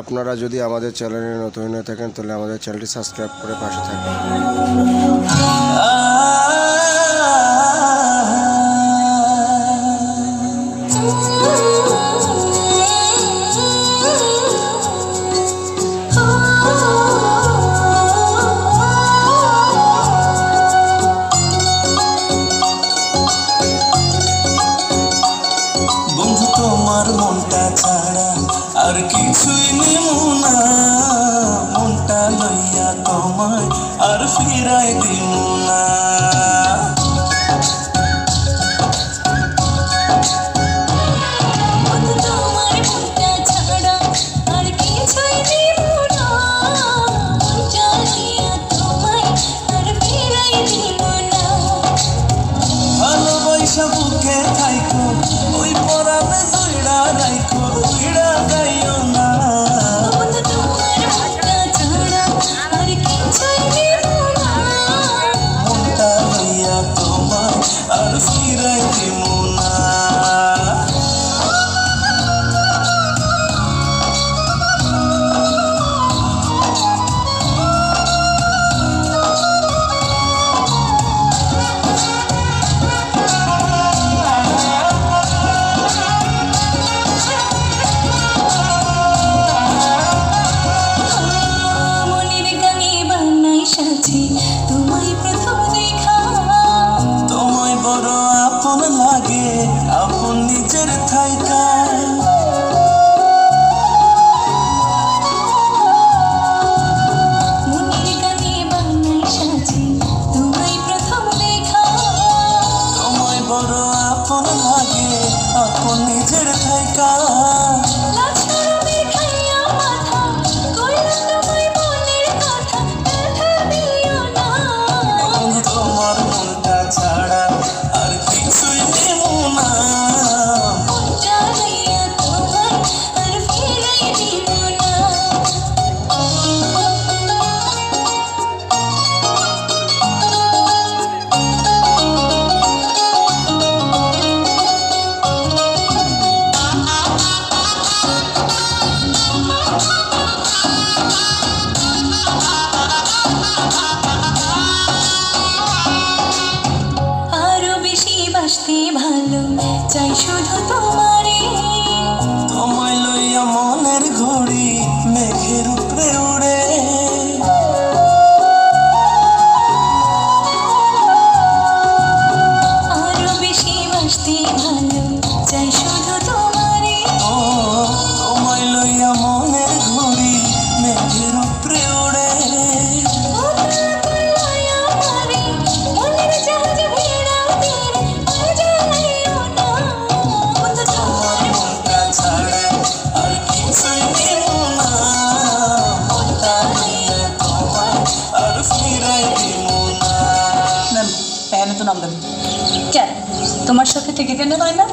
আপনারা যদি আমাদের চ্যানেলে নতুন হয়ে থাকেন তাহলে আমাদের চ্যানেলটি সাবস্ক্রাইব করে পাশে থাকবেন। আর কিছুই নিব না। মনটা লইয়া তোমায় আর ফিরাই দিব না। বন্ধু তোমার মনটা আপন লাগে আপন নিজের থাইকা বড় আপন লাগে আপন নিজের থাইকা চাই শুধু তোমারই। তোমায় লইয়া মনের ঘড়ি মেঘের উপরে ম্যাম প্যানে তো নাম দেন কেন তোমার সাথে থেকে কেন হয় না